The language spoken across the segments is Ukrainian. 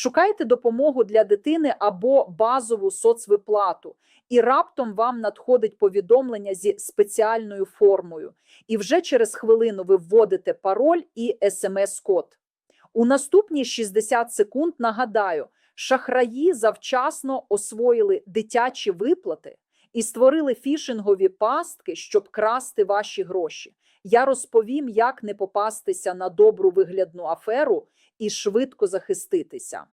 Шукайте допомогу для дитини або базову соцвиплату, і раптом вам надходить повідомлення зі спеціальною формою. І вже через хвилину ви вводите пароль і смс-код. У наступні 60 секунд нагадаю, шахраї завчасно освоїли дитячі виплати і створили фішингові пастки, щоб красти ваші гроші. Я розповім, як не попастися на добру виглядну аферу і швидко захиститися.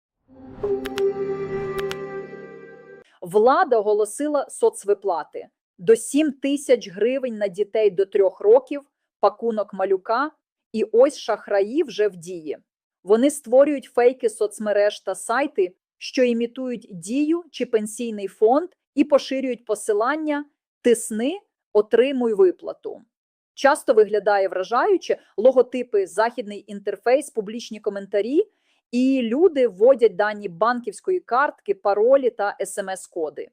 Влада оголосила соцвиплати до 7 тисяч гривень на дітей до 3 років, пакунок малюка, і ось шахраї вже в дії. Вони створюють фейки соцмереж та сайти, що імітують дію чи пенсійний фонд, і поширюють посилання тисни, отримуй виплату. Часто виглядає вражаюче логотипи, західний інтерфейс, публічні коментарі, і люди вводять дані банківської картки, паролі та смс-коди.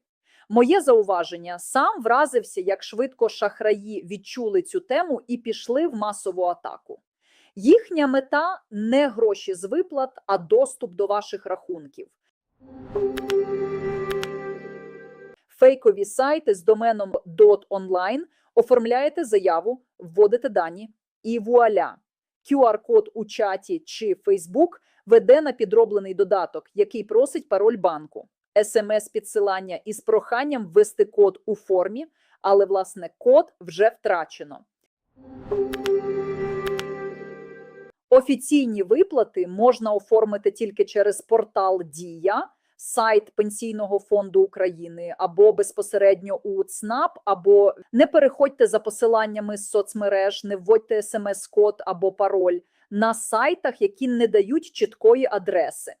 Моє зауваження сам вразився, як швидко шахраї відчули цю тему і пішли в масову атаку. Їхня мета не гроші з виплат, а доступ до ваших рахунків. Фейкові сайти з доменом .online оформляєте заяву, вводите дані і вуаля. QR-код у чаті чи Facebook веде на підроблений додаток, який просить пароль банку, смс-підсилання із проханням ввести код у формі, але власне код вже втрачено. Офіційні виплати можна оформити тільки через портал Дія, сайт Пенсійного фонду України або безпосередньо у ЦНАП, або не переходьте за посиланнями з соцмереж, не вводьте смс-код або пароль на сайтах, які не дають чіткої адреси.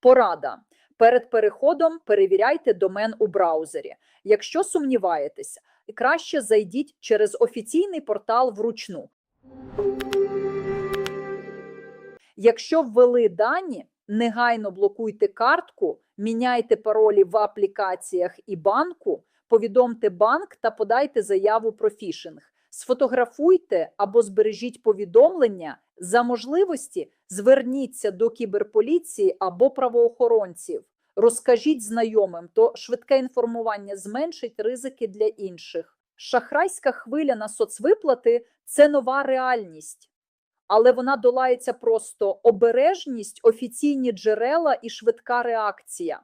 Порада. Перед переходом перевіряйте домен у браузері. Якщо сумніваєтеся, краще зайдіть через офіційний портал вручну. Якщо ввели дані, негайно блокуйте картку, міняйте паролі в аплікаціях і банку, повідомте банк та подайте заяву про фішинг. Сфотографуйте або збережіть повідомлення. За можливості зверніться до кіберполіції або правоохоронців. Розкажіть знайомим, то швидке інформування зменшить ризики для інших. Шахрайська хвиля на соцвиплати це нова реальність але вона долається просто обережність, офіційні джерела і швидка реакція.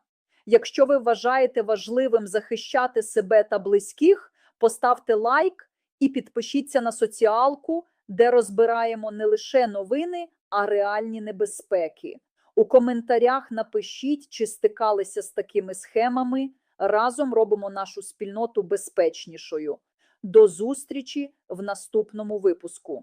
Якщо ви вважаєте важливим захищати себе та близьких, поставте лайк і підпишіться на соціалку, де розбираємо не лише новини, а реальні небезпеки. У коментарях напишіть, чи стикалися з такими схемами. Разом робимо нашу спільноту безпечнішою. До зустрічі в наступному випуску.